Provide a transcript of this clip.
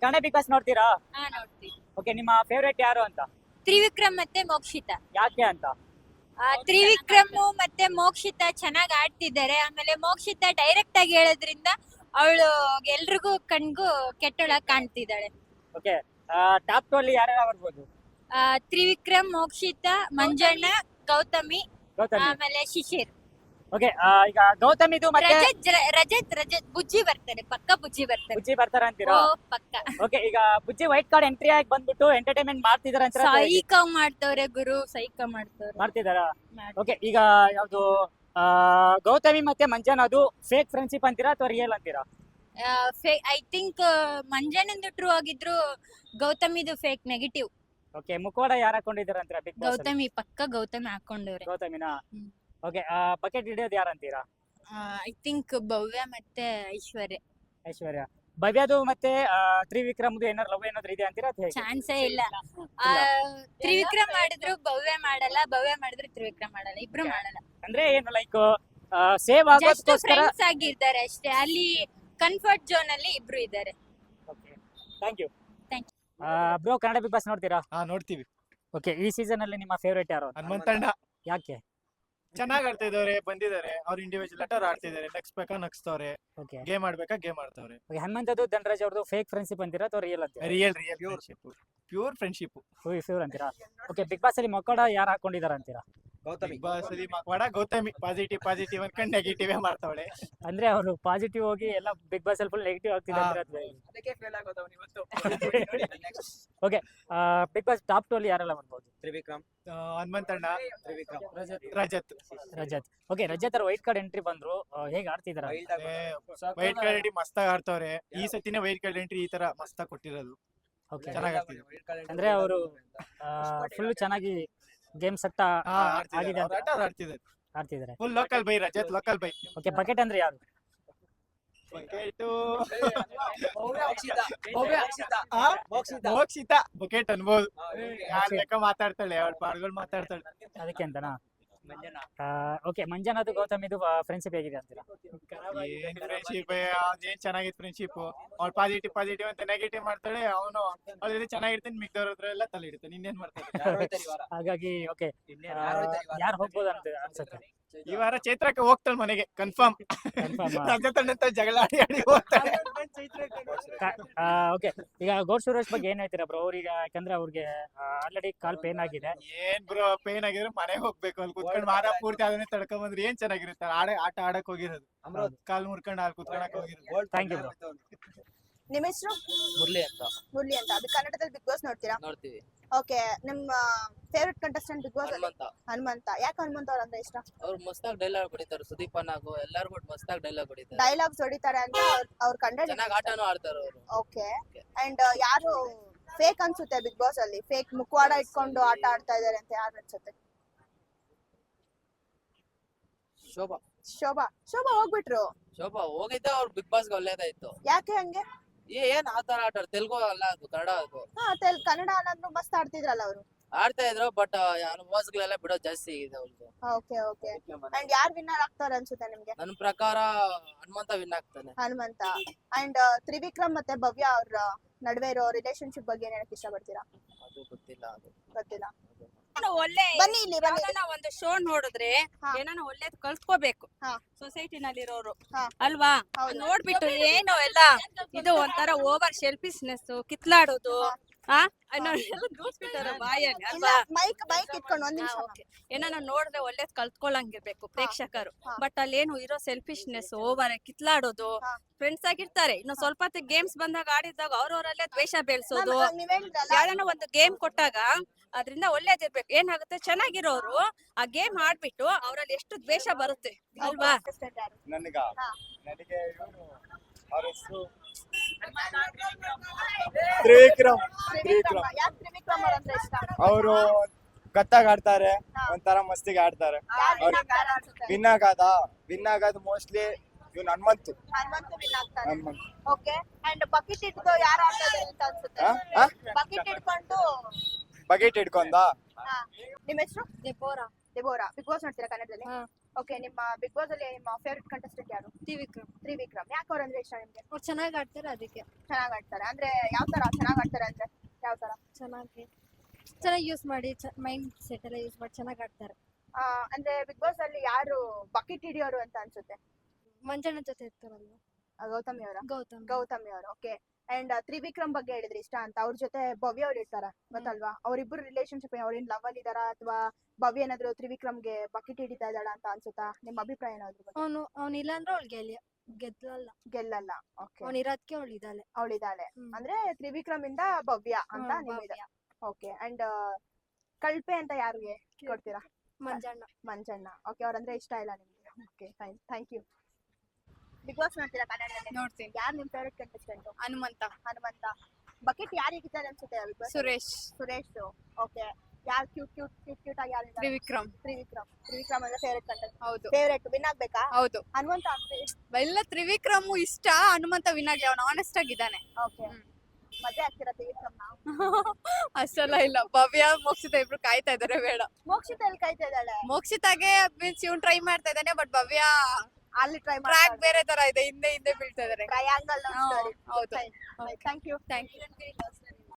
Kannada Bigg Boss ನೋಡ್ತೀರಾ? ಹಾ ನೋಡ್ತೀವಿ. ಓಕೆ ನಿಮ್ಮ ಫೇವ್ರೇಟ್ ಯಾರು ಅಂತ? ತ್ರಿವಿಕ್ರಮ್ ಮತ್ತೆ ಮೋಕ್ಷಿತ. ಯಾಕೆ ಅಂತ? ಆ, ತ್ರಿವಿಕ್ರಮ್ ಮತ್ತೆ ಮೋಕ್ಷಿತ ಚೆನ್ನಾಗ್ ಆಡ್ತಿದ್ದಾರೆ. ಆಮೇಲೆ ಮೋಕ್ಷಿತ ಡೈರೆಕ್ಟ್ ಆಗಿ ಹೇಳೋದ್ರಿಂದ ಅವಳು ಎಲ್ರಿಗೂ ಕಣ್ಗೂ ಕೆಟ್ಟೊಳಗ್ ಕಾಣ್ತಿದ್ದಾಳೆ. ಓಕೆ ಟಾಪ್ ಟು ಅಲ್ಲಿ ಯಾರ್ಯಾರು ಬರ್ಬೋದು ಆ, ತ್ರಿವಿಕ್ರಮ್ ಮೋಕ್ಷಿತ ಮಂಜಣ್ಣ ಗೌತಮಿ ಗೌತಮಿ. ಆಮೇಲೆ ಶಿಶಿರ್. ಓಕೆ ಈಗ ಗೌತಮಿದು ಮತ್ತೆ ರಜತ್ ರ- ರಜತ್ ರಜತ್ ಬುಜ್ಜಿ ಬರ್ತಾರೆ ಪಕ್ಕ ಬುಜ್ಜಿ ಬರ್ತಾರೆ. ಬುಜ್ಜಿ ಬರ್ತಾರ ಅಂತೀರಾ? ಓ ಪಕ್ಕ. ಓಕೆ ಈಗ ಬುಜ್ಜಿ ವೈಟ್ ಕಾರ್ಡ್ ಎಂಟ್ರಿ ಆಗಿ ಬಂದ್ಬಿಟ್ಟು ಎಂಟರ್ಟೈನ್ಮೆಂಟ್ ಮಾಡ್ತಿದಾರ ಅಂತ ಸೈಕ ಮಾಡ್ತವ್ರೆ ಗುರು ಸೈಕ ಮಾಡ್ತವ್ರೆ. ಮಾಡ್ತಿದಾರ. ಓಕೆ ಈಗ ಯಾವ್ದು ಆ, ಗೌತಮಿ ಮತ್ತೆ ಮಂಜನ್ ಅದು ಫೇಕ್ ಫ್ರೆಂಡ್ಶಿಪ್ ಅಂತೀರಾ ಅಥವಾ ರಿಯಲ್ ಅಂತೀರಾ? ಐ ಥಿಂಕ್ ಮಂಜನಿಂದ ಟ್ರೂ ಆಗಿದ್ರು ಗೌತಮಿದು ಫೇಕ್ ನೆಗೆಟಿವ್ ಓಕೆ ಮುಖವಾಡ ಯಾರು ಹಾಕೊಂಡಿದಾರ ಅಂತೀರಾ ಬಿಗ್ ಬಾಸ್ ಗೌತಮಿ ಪಕ್ಕ ಗೌತಮಿ ಹಾಕೊಂಡವ್ರೆ. ಗೌತಮಿನಾ? ಹ್ಮ್. ಓಕೆ ಬಕೆಟ್ ಹಿಡಿಯೋದು ಯಾರು ಅಂತೀರಾ ಐ ಥಿಂಕ್ ಭವ್ಯ ಮತ್ತೆ ಐಶ್ವರ್ಯ. ಐಶ್ವರ್ಯ. ಭವ್ಯದು ಮತ್ತೆ ಆ, ತ್ರಿವಿಕ್ರಮ್ದು ಏನಾದ್ರು ಲವ್ ಏನಾದ್ರು ಇದೆ ಅಂತೀರಾ ಅಥವಾ ಹೇಗೆ? ಚಾನ್ಸೇ ಇಲ್ಲ. ಆ, ತ್ರಿವಿಕ್ರಮ್ ಮಾಡಿದ್ರು ಭವ್ಯ ಮಾಡಲ್ಲ ಭವ್ಯ ಮಾಡಿದ್ರು ತ್ರಿವಿಕ್ರಮ್ ಮಾಡಲ್ಲ ಇಬ್ರು ಮಾಡಲ್ಲ. ಅಂದ್ರೆ ಏನು ಲೈಕ್ ಸೇವ್ ಜಸ್ಟ್ ಆಗೋದಕ್ಕೋಸ್ಕರ ಫ್ರೆಂಡ್ಸ್ ಆಗಿರ್ತಾರೆ ಅಷ್ಟೇ ಅಲ್ಲಿ ಕನ್ಫರ್ಟ್ ಝೋನ್ ಅಲ್ಲಿ ಇಬ್ರು ಇದ್ದಾರೆ. Okay thank you Thank bro Kannada Bigg Boss ನೋಡ್ತೀರಾ? ಹಾ ನೋಡ್ತೀವಿ. ಓಕೆ ಈ ಸೀಸನ್ ಅಲ್ಲಿ ನಿಮ್ಮ ಫೇವರೇಟ್ ಯಾರು? ಹನುಮಂತಣ್ಣ. ಯಾಕೆ? ಚೆನ್ನಾಗ್ ಆಡ್ತಾ ಇದಾರೆ ಬಂದಿದ್ದಾರೆ. ಅವ್ರ ಇಂಡಿವಿಜುವಲ್ ಲೆಟರ್ ಆಡ್ತಿದ್ದಾರೆ. ನಗ್ಸ್ಬೇಕಾ ನಗ್ಸ್ತವ್ರೆ ಓಕೆ ಗೇಮ್ ಆಡ್ಬೇಕಾ ಗೇಮ್ ಆಡ್ತವ್ರೆ. ಹನುಮಂತ್ ಹನುಮಂತದ್ದು ಧನರಾಜ್ ಅವ್ರದ್ದು ಫೇಕ್ ಫ್ರೆಂಡ್ಶಿಪ್ ಅಂತೀರಾ ಅಥವಾ ರಿಯಲ್ ಅಂತ real real friendship pure friendship ಅಂತೀರಾ? ಓಕೆ ಬಿಗ್ ಬಾಸ್ ಅಲ್ಲಿ ಮಕ್ಕಳ ಯಾರು ಹಾಕೊಂಡಿದಾರ ಅಂತೀರಾ ಬಿಗ್ ಬಾಸ್ ಅಲ್ಲಿ ಗೌತಮಿ. ಪಾಸಿಟಿವ್ ಪಾಸಿಟಿವ್ ಅನ್ಕೊಂಡು ನೆಗೆಟಿವ್ ಮಾಡ್ತಾವಳೆ. ಅಂದ್ರೆ ಅವರು ಪಾಸಿಟಿವ್ ಹೋಗಿ ಎಲ್ಲ ಬಿಗ್ ಬಾಸ್ ಅಲ್ಲಿ ಫುಲ್ ನೆಗೆಟಿವ್ ಆಗ್ತಿದ್ದಾರೆ okay Bigg Boss top two ಅಲ್ಲಿ ಯಾರೆಲ್ಲ ಬರ್ಬೋದು? ತ್ರಿವಿಕ್ರಮ್. ಆ, ಹನುಮಂತಣ್ಣ ತ್ರಿವಿಕ್ರಮ್. ರಜತ್. ರಜತ್. ಓಕೆ ರಜತ್ ಅವ್ರ ವೈಟ್ ಕಾರ್ಡ್ ಎಂಟ್ರಿ ಬಂದ್ರು ಹೇಗ್ ಆಡ್ತಿದಾರ ವೈಟ್ ಕಾರ್ಡ್ ಎಂಟ್ರಿ ಮಸ್ತ್ ಆಡ್ತವ್ರೆ. ಈ ಸತಿನೇ ವೈಟ್ ಕಾರ್ಡ್ ಎಂಟ್ರಿ ಈ ತರ ಮಸ್ತ್ ಕೊಟ್ಟಿರೋದು. ಓಕೆ ಚೆನ್ನಾಗಿ. ಅಂದ್ರೆ ಅವರು ಫುಲ್ ಚೆನ್ನಾಗಿ ಗೇಮ್ಸ್ ಹಾ ಆಗಿದೆ ಅಂತ ಆಡ್ತಿದ್ದಾರೆ. Full local bye Rajat local bye. Okay bucket ಅಂದ್ರೆ ಯಾರು? ಮೋಕ್ಷಿತ ಬಕೆಟ್ ಅನ್ಬೋದು. ಯಾರ್ ಲೆಕ್ಕ ಮಾತಾಡ್ತಾಳೆ ಅವಳ ಪಾಡ್ಗಳು ಮಾತಾಡ್ತಾಳೆ. ಅದಕ್ಕೆ ಅಂತನಾ? ಓಕೆ ಮಂಜನದು ಗೌತಮಿದು ಫ್ರೆಂಡ್ಶಿಪ್ ಹೇಗಿದೆ ಅಂತೀರಾ? ಏನ್ ಫ್ರೆಂಡ್ಶಿಪ್ ಏನ್ ಚೆನ್ನಾಗಿತ್ತು ಫ್ರೆಂಡ್ಶಿಪ್ ಅವ್ಳು ಪಾಸಿಟಿವ್ ಪಾಸಿಟಿವ್ ಅಂತ ನೆಗೆಟಿವ್ ಮಾಡ್ತಾಳೆ ಅವನು ಅವ್ರ ಜೊತೆ ಚೆನ್ನಾಗಿರ್ತೀನಿ ಮಿಗ್ದವ್ರದ್ರೆಲ್ಲ ತಲೆ ಇಡ್ತಾನೆ ಇನ್ನೇನ್ ಮಾಡ್ತಾನೆ? ಹಾಗಾಗಿ ಓಕೆ ಯಾರು ಹೋಗ್ಬೋದು ಅಂತ ಅನ್ಸುತ್ತೆ? ಈ ವಾರ ಚೈತ್ರಕ್ಕೆ ಹೋಗ್ತಾಳೆ ಮನೆಗೆ ಕನ್ಫರ್ಮ್ ಕನ್ಫರ್ಮ್? ರಜತಣ್ಣಂತ ಜಗಳ ಆಡಿ ಆಡಿ ಹೋಗ್ತಾಳೆ. ಓಕೆ ಈಗ ಗೌಡ್ ಸುರೇಶ್ ಬಗ್ಗೆ ಏನ್ ಹೇಳ್ತೀರಾ ಬ್ರೋ ಅವ್ರೀಗ ಯಾಕಂದ್ರೆ ಅವ್ರಿಗೆ ಆಲ್ರೆಡಿ ಕಾಲ್ ಪೇನ್ ಆಗಿದೆ. ಏನ್ ಬ್ರೋ ಪೇನ್ ಆಗಿದ್ರೆ ಮನೆಗೆ ಹೋಗ್ಬೇಕು. ಅಲ್ಲಿ ಕುತ್ಕೊಂಡು ವಾರ ಪೂರ್ತಿ ಅದನ್ನೇ ತಡ್ಕೊಂಡ್ ಬಂದ್ರೆ ಏನ್ ಚೆನ್ನಾಗಿರುತ್ತೆ? ಆಡ ಆಟ ಆಡಕ್ ಹೋಗಿರೋದು. ಕಾಲ್ ಮುರ್ಕೊಂಡು ಅಲ್ಲಿ ಕುತ್ಕೊಳಕ್ ಹೋಗಿರೋದು. ಥ್ಯಾಂಕ್ ಯು ಬ್ರೋ ನಿಮ್ಮ ಹೆಸರು? ಮುರಳಿ ಅಂತ. ಮುರಳಿ ಅಂತ. ಅದು ಕನ್ನಡದಲ್ಲಿ ಬಿಗ್ ಬಾಸ್ ನೋಡ್ತೀರಾ? ನೋಡ್ತೀವಿ. ಓಕೆ ನಿಮ್ಮ favourite contestant Bigg Boss Hanumantha. Hanumantha. ಯಾಕೆ ಹನುಮಂತ ಅವ್ರ ಅಂದ್ರೆ ಇಷ್ಟ? ಅವ್ರು ಮಸ್ತಾಗ್ ಡೈಲಾಗ್ ಹೊಡಿತಾರೆ. ಸುದೀಪ್ ಅನ್ನಾಗು ಎಲ್ಲಾರು ಬಿಟ್ಟು ಮಸ್ತಾಗ್ ಡೈಲಾಗ್ ಹೊಡಿತಾರೆ. ಡೈಲಾಗ್ಸ್ ಹೊಡಿತಾರೆ ಅಂತ ಅವ್ರ- ಕಂಡ ಚೆನ್ನಾಗಿ ಆಟನೂ ಆಡ್ತಾರೆ ಅವರು. ಓಕೆ. ಅಂಡ್ ಯಾರು ಫೇಕ್ ಅನ್ಸುತ್ತೆ ಬಿಗ್ ಬಾಸ್ ಅಲ್ಲಿ? ಫೇಕ್ ಮುಖವಾಡ ಇಟ್ಕೊಂಡು ಆಟ ಆಡ್ತಾ ಇದಾರೆ ಅಂತ ಯಾರು ಅನ್ಸುತ್ತೆ? ಶೋಭಾ. ಶೋಭಾ. ಶೋಭಾ ಹೋಗ್ಬಿಟ್ರು. ಶೋಭಾ ಹೋಗಿದ್ದೆ ಅವ್ರು ಬಿಗ್ ಬಾಸ್ ಒಳ್ಳೇದಾಯ್ತು. ಯಾಕೆ ಹಂಗೆ? ಏನ್ ಆತರ ಆಟ ತೆಲುಗು ಅಲ್ಲ ಅದು ಕನ್ನಡ ಅದು. ಹಾ ತೆಲ್ ಕನ್ನಡ ಅನ್ನೋದು ಮಸ್ತ್ ಆಡ್ತಿದ್ರಲ್ಲ ಅವರು. ಆಡ್ತಾ ಇದ್ರು ಬಟ್ ಮೋಸ್ಗಳೆಲ್ಲ ಬಿಡೋ ಜಾಸ್ತಿ ಇದೆ ಅವ್ರಿಗೆ ಓಕೆ ಓಕೆ. ಅಂಡ್ ಯಾರು ವಿನ್ನರ್ ಆಗ್ತಾರೆ ಅನ್ಸುತ್ತೆ ನಿಮ್ಗೆ? ನನ್ನ ಪ್ರಕಾರ ಹನುಮಂತ ವಿನ್ ಆಗ್ತಾನೆ. ಹನುಮಂತ. ಅಂಡ್ ತ್ರಿವಿಕ್ರಮ್ ಮತ್ತೆ ಭವ್ಯ ಅವ್ರ ನಡುವೆ ಇರೋ ರಿಲೇಶನ್ಶಿಪ್ ಬಗ್ಗೆ ಏನ್ ಹೇಳಕ್ ಇಷ್ಟಪಡ್ತೀರಾ? ಅದು ಗೊತ್ತಿಲ್ಲ ಅದು. ಗೊತ್ತಿಲ್ಲ. ಒಳ್ಳೆ ಬನ್ನಿ ಇಲ್ಲಿ ಬನ್ನಿ. ಯಾವ್ದಾನ ಒಂದು ಶೋ ನೋಡಿದ್ರೆ. ಏನಾನ ಒಳ್ಳೇದ್ ಕಲ್ತ್ಕೋಬೇಕು ಸೊಸೈಟಿನಲ್ಲಿ ಸೊಸೈಟಿನಲ್ಲಿರೋರು ಅಲ್ವಾ. ನೋಡ್ಬಿಟ್ಟು ಏನು ಎಲ್ಲ ಇದು ಒಂಥರ ಓವರ್ ಶೆಲ್ಫಿಶ್ನೆಸ್ ಕಿತ್ಲಾಡೋದು. ಆ? ಮೈಕ್ ಮೈಕ್ ಇಟ್ಕೊಂಡು ಒಂದ್ ನಿಮಿಷ. ಏನಾನ ನೋಡಿದ್ರೆ ಒಳ್ಳೇದ್ ಕಲ್ತ್ಕೊಳ್ಳಂಗಿರ್ಬೇಕು ಪ್ರೇಕ್ಷಕರು. ಬಟ್ ಅಲ್ಲೇನು ಇರೋ ಸೆಲ್ಫಿಶ್ನೆಸ್ ಓವರ್ ಕಿತ್ಲಾಡೋದು. ಫ್ರೆಂಡ್ಸ್ ಆಗಿರ್ತಾರೆ. ಇನ್ನು ಸ್ವಲ್ಪ ಗೇಮ್ಸ್ ಬಂದಾಗ ಆಡಿದಾಗ ಅವ್ರವರಲ್ಲೇ ದ್ವೇಷ ಬೆಳೆಸೋದು. ಯಾರನ್ನ ಒಂದು ಗೇಮ್ ಕೊಟ್ಟಾಗ ಅದರಿಂದ ಒಳ್ಳೇದಿರ್ಬೇಕು. ಏನಾಗುತ್ತೆ? ಚೆನ್ನಾಗಿರೋರು ಆ ಗೇಮ್ ಆಡ್ಬಿಟ್ಟು ಅವ್ರಲ್ಲಿ ಎಷ್ಟು ದ್ವೇಷ ಬರುತ್ತೆ ಅಲ್ವಾ ನನಗ? ಅವ್ರ ಹೆಸರು? ತ್ರಿವಿಕ್ರಮ್. ಅವ್ರ ಕತ್ತಾಗ ಆಡ್ತಾರೆ ಒಂಥರ ಮಸ್ತಿಗೆ ಆಡ್ತಾರೆ? ವಿನ್ ಆಗದ ವಿನ್ ಆಗೋದು ಮೋಸ್ಟ್ಲಿ ಇವ್ನು ಹನುಮಂತು. ಹನುಮಂತ್ ಅಂಡ್ ಬಕೆಟ್ ಹಿಡ್ಕೊಂಡ. ನಿಮ್ಮ ಹೆಸರು? ದೆಬೋರಾ ದೆಬೋರಾ ಬಿಗ್ ಬಾಸ್ ನೋಡ್ತೀರಾ ಕನ್ನಡದಲ್ಲಿ. ಓಕೆ ನಿಮ್ಮ ಬಿಗ್ ಬಾಸ್ ಅಲ್ಲಿ ನಿಮ್ಮ ಫೇವರಿಟ್ ಕಂಟೆಸ್ಟೆಂಟ್ ಯಾರು? ತ್ರಿವಿಕ್ರಮ್. ತ್ರಿವಿಕ್ರಮ್. ಯಾಕೆ ಅವ್ರಂದ್ರೆ ಇಷ್ಟ ನಿಮ್ಗೆ? ಅವ್ರು ಚೆನ್ನಾಗಿ ಆಡ್ತಾರೆ ಅದಕ್ಕೆ. ಚೆನ್ನಾಗಿ ಆಡ್ತಾರೆ. ಅಂದ್ರೆ ಯಾವ ತರ? ಚೆನ್ನಾಗಿ ಆಡ್ತಾರೆ ಅಂದ್ರೆ ಯಾವ ತರ? ಚೆನ್ನಾಗಿ. ಚೆನ್ನಾಗಿ ಯೂಸ್ ಮಾಡಿ ಮೈಂಡ್ ಸೆಟ್ ಎಲ್ಲ ಯೂಸ್ ಮಾಡಿ ಚೆನ್ನಾಗಿ ಆಡ್ತಾರೆ. ಆ, ಅಂದ್ರೆ ಬಿಗ್ ಬಾಸ್ ಅಲ್ಲಿ ಯಾರು ಬಕೆಟ್ ಹಿಡಿಯೋರು ಅಂತ ಅನ್ಸುತ್ತೆ? ಮಂಜಣ್ಣ ಜೊತೆ ಇರ್ತಾರಲ್ವ? ಆ, ಗೌತಮಿ ಅವರ? ಗೌತಮ್. ಗೌತಮಿ ಅವರು ಓಕೆ ಅಂಡ್ ತ್ರಿವಿಕ್ರಮ್ ಬಗ್ಗೆ ಹೇಳಿದ್ರೆ ಇಷ್ಟ ಅಂತ. ಅವ್ರ ಜೊತೆ ಭವ್ಯ ಅವ್ರು ಇರ್ತಾರ ಗೊತ್ತಲ್ವಾ? ಅವ್ರಿಬ್ರು ರಿಲೇಶನ್ಶಿಪ್ ಅವ್ರೇನ್ ಲವ್ ಅಲ್ಲಿ ಇದಾರ ಅಥವಾ ಭವ್ಯ ಏನಾದ್ರು ತ್ರಿವಿಕ್ರಮ್ಗೆ ಬಕೆಟ್ ಹಿಡಿತಾ ಇದ್ದಾಳ ಅಂತ ಅನ್ಸುತ್ತಾ? ನಿಮ್ ಅಭಿಪ್ರಾಯ ಏನಾದ್ರು? ಅವನು ಅವ್ನು ಇಲ್ಲ ಅಂದ್ರೆ ಅವಳು ಗೆಲ್ಲ ಗೆದ್ದಲ್ಲ. ಗೆಲ್ಲಲ್ಲ ಓಕೆ ಅವಳು ಇದ್ದಾಳೆ. ಅವಳಿದ್ದಾಳೆ. ಅಂದ್ರೆ ತ್ರಿವಿಕ್ರಮ್ ಇಂದ ಭವ್ಯ ಅಂತ ನಿಮ್ಮಿದೆ. ಓಕೆ ಅಂಡ್ ಕಳ್ಪೆ ಅಂತ ಯಾರಿಗೆ ಕೊಡ್ತೀರಾ? ಮಂಜಣ್ಣ. ಮಂಜಣ್ಣ. ಓಕೆ ಅವ್ರಂದ್ರೆ ಇಷ್ಟ ಇಲ್ಲ ನಿಮ್ಗೆ. Okay fine thank you Bigg Boss ನೋಡ್ತೀರಾ ಕನ್ನಡದಲ್ಲಿ? ನೋಡ್ತೀನಿ. ಯಾರು ನಿಮ್ favourite contestant Hanumantha. Hanumantha. Bucket ಯಾರು ಹೇಗಿದ್ದಾರೆ ಅನ್ಸುತ್ತೆ Bigg Boss Suresh. Suresh. Okay. ಯಾರು ಕ್ಯೂಟ್ ಕ್ಯೂಟ್ ಕ್ಯೂಟ್ ಕ್ಯೂಟ್ ಆಗಿ ಯಾರು ತ್ರಿವಿಕ್ರಮ್. ತ್ರಿವಿಕ್ರಮ್. ತ್ರಿವಿಕ್ರಮ್ ಅಂದ್ರೆ ಫೇವ್ರೆಟ್ ಕಂಟೆಸ್ಟ್ ಹೌದು. ಫೇವರೆಟ್ ವಿನ್ ಆಗ್ಬೇಕಾ? ಹೌದು. ಹನುಮಂತ ಅಂದ್ರೆ? ಎಲ್ಲ ತ್ರಿವಿಕ್ರಮ್ ಇಷ್ಟ ಹನುಮಂತ ವಿನಾಗಿ ಅವನು ಆನೆಸ್ಟ್ ಆಗಿದ್ದಾನೆ. ಓಕೆ. ಮದ್ವೆ ಅಷ್ಟೆಲ್ಲ ಇಲ್ಲ. ಭವ್ಯ ಮೋಕ್ಷಿತ ಇಬ್ರು ಕಾಯ್ತಾ ಇದಾರೆ ಬೇಡ. ಮೋಕ್ಷಿತ ಎಲ್ಲಿ ಕಾಯ್ತಾ ಇದ್ದಾಳೆ? ಮೋಕ್ಷಿತಾಗೆ ಮೀನ್ಸ್ ಇವ್ನು ಟ್ರೈ ಮಾಡ್ತಾ ಇದ್ದಾನೆ ಬಟ್ ಭವ್ಯ ಅಲ್ಲಿ ಟ್ರೈ ಟ್ರ್ಯಾಕ್ ಬೇರೆ ತರ ಇದೆ ಹಿಂದೆ ಹಿಂದೆ ಬೀಳ್ತಾ ಇದಾರೆ. ಟ್ರಯಾಂಗಲ್ ಹೌದು. Thank you thank you